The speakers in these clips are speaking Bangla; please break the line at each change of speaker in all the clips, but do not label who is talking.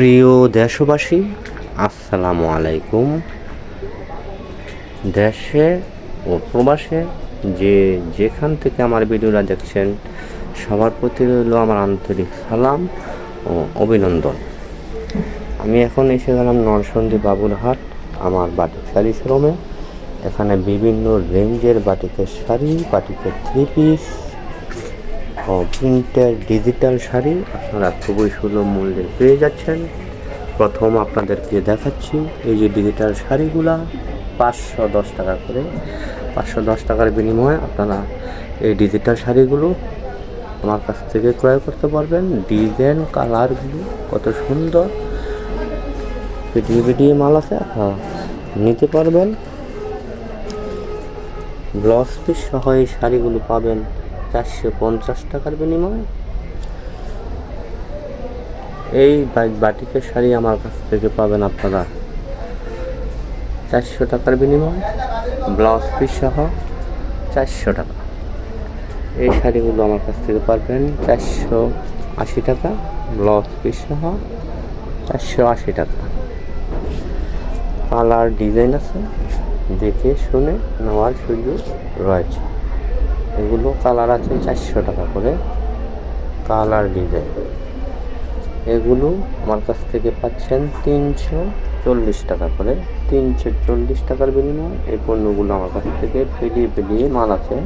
প্রিয় দেশবাসী, আসসালামু আলাইকুম। দেশে ও প্রবাসে যে যেখান থেকে আমার ভিডিওটা দেখছেন, সবার প্রতি রইল আমার আন্তরিক সালাম ও অভিনন্দন। আমি এখন এসে গেলাম নরসন্দী বাবুরহাট আমার বাটিক শাড়ি শ্রমে এখানে বিভিন্ন রেঞ্জের বাটিকের শাড়ি, বাটিকের থ্রি পিস প্রিন্টের ডিজিটাল শাড়ি আপনারা খুবই সুলভ মূল্যে পেয়ে যাচ্ছেন। প্রথম আপনাদেরকে দেখাচ্ছি, এই যে ডিজিটাল শাড়িগুলা, পাঁচশো দশ টাকা করে। পাঁচশো দশ টাকার বিনিময়ে আপনারা এই ডিজিটাল শাড়িগুলো আমার কাছ থেকে ক্রয় করতে পারবেন। ডিজাইন, কালারগুলো কত সুন্দর। ভিডিও ভিডিও মাল আছে নিতে পারবেন। ব্লাউজ পিস সহ এই শাড়িগুলো পাবেন। চারশো পঞ্চাশ টাকার বিনিময়ে? এই বাটিকের শাড়ি আমার কাছ থেকে পাবেন আপনারা চারশো টাকার বিনিময়ে। ব্লাউজ পিস সহ চারশো টাকা। এই শাড়িগুলো আমার কাছ থেকে পাবেন চারশো আশি টাকা। ব্লাউজ পিস সহ চারশো আশি টাকা। কালার ডিজাইন আছে। দেখে শুনে নেওয়ার সুযোগ রয়েছে। এগুলো কালার আছে চারশো টাকা করে। Colour design. এগুলো আমার কাছ থেকে পাচ্ছেন তিনশো চল্লিশ টাকা করে। তিনশো চল্লিশ টাকার বিনিময়ে এই পণ্যগুলো আমার কাছ থেকে ফেলিয়ে ফেলিয়ে মাল আছে।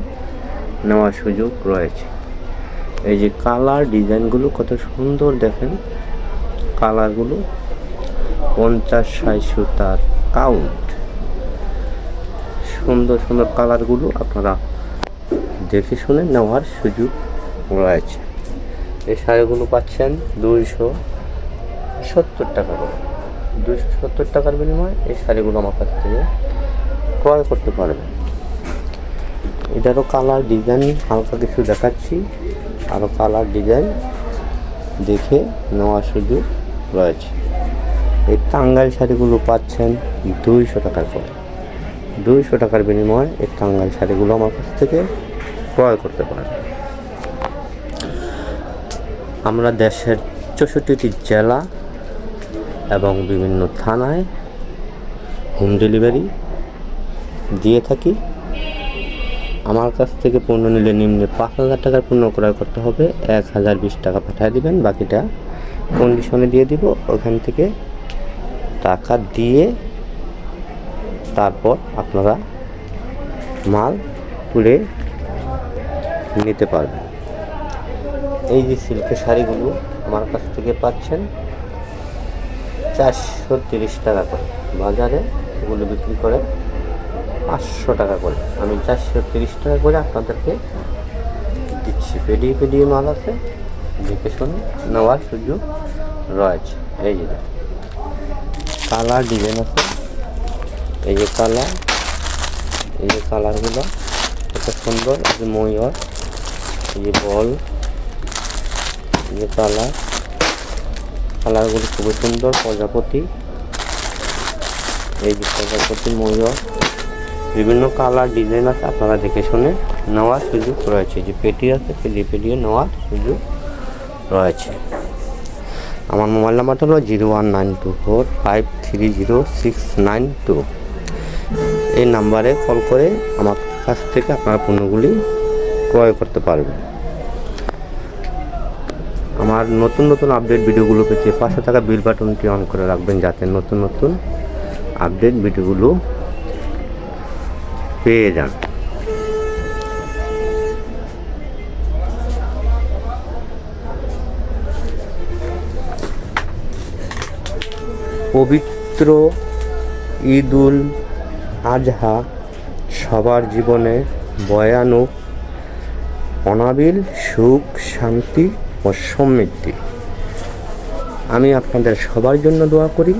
নেওয়ার সুযোগ রয়েছে। এই যে কালার ডিজাইনগুলো কত সুন্দর দেখেন। কালারগুলো পঞ্চাশ ষাট সুতার কাউন্ট। সুন্দর সুন্দর কালারগুলো আপনারা দেখে শুনে নেওয়ার সুযোগ রয়েছে। এই শাড়িগুলো পাচ্ছেন দুইশো সত্তর টাকা করে। দুইশো সত্তর টাকার বিনিময়ে এই শাড়িগুলো আমার কাছ থেকে ক্রয় করতে পারবেন। এটারও কালার ডিজাইন হালকা কিছু দেখাচ্ছি। আরও কালার ডিজাইন দেখে নেওয়ার সুযোগ রয়েছে। এই টাঙ্গাইল শাড়িগুলো পাচ্ছেন দুইশো টাকার করে। দুইশো টাকার বিনিময়ে এই টাঙ্গাইল শাড়িগুলো আমার কাছ থেকে ক্রয় করতে পারেন। আমরা দেশের চৌষট্টিটি জেলা এবং বিভিন্ন থানায় হোম ডেলিভারি দিয়ে থাকি। আমার কাছ থেকে পণ্য নিলে নিম্নে পাঁচ হাজার টাকার পণ্য ক্রয় করতে হবে। এক হাজার বিশ টাকা পাঠিয়ে দেবেন, বাকিটা কন্ডিশনে দিয়ে দিব। ওখান থেকে টাকা দিয়ে তারপর আপনারা মাল তুলে নিতে পারবেন এই যে সিল্কের শাড়িগুলো আমার কাছ থেকে পাচ্ছেন চারশো তিরিশ টাকা করে। বাজারে এগুলো বিক্রি করে পাঁচশো টাকা করে। আমি চারশো তিরিশ টাকা করে আপনাদেরকে দিচ্ছি। পেডিয়ে পেডিয়ে মাল আছে, দেখে শুনে নেওয়ার সুযোগ রয়েছে। এই যে কালার ডিজাইন আছে। এই যে কালার, এই যে কালারগুলো কত সুন্দর ময়ূর। এই যে বল, এই যে কালার কালারগুলো খুবই সুন্দর, প্রজাপতি। এই যে প্রজাপতি ময়ূর। বিভিন্ন কালার, ডিজাইন আছে, আপনারা দেখে শুনে নেওয়ার সুযোগ রয়েছে। যে পেটি আছে পেটি পেটিয়ে নেওয়ার সুযোগ রয়েছে। আমার মোবাইল নাম্বারটা হলো zero one nine two four five three zero six nine two. এই নাম্বারে কল করে আমার কাছ থেকে আপনারা পণ্যগুলি ক্রয় করতে পারবেন আমার নতুন নতুন আপডেট ভিডিওগুলো পেতে পাঁচশো টাকা বিল বাটনটি অন করে রাখবেন যাতে নতুন নতুন আপডেট ভিডিওগুলো পেয়ে যান। পবিত্র ঈদুল আজহা সবার জীবনে বয়ানুক অনাবিল, সুখ, শান্তি ও সমৃদ্ধি। আমি আপনাদের সবার জন্য দোয়া করি।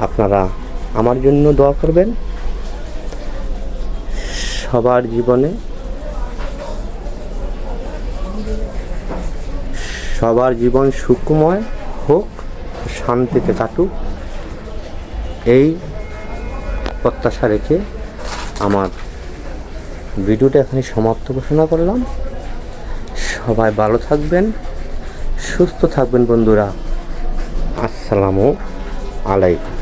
আপনারা আমার জন্য দোয়া করবেন। সবার জীবনে সবার জীবন সুখময় হোক, শান্তিতে কাটুক। এই প্রত্যাশা রেখে আমার ভিডিওটা এখানে সমাপ্ত ঘোষণা করলাম। সবাই ভালো থাকবেন সুস্থ থাকবেন বন্ধুরা। আসসালামু আলাইকুম।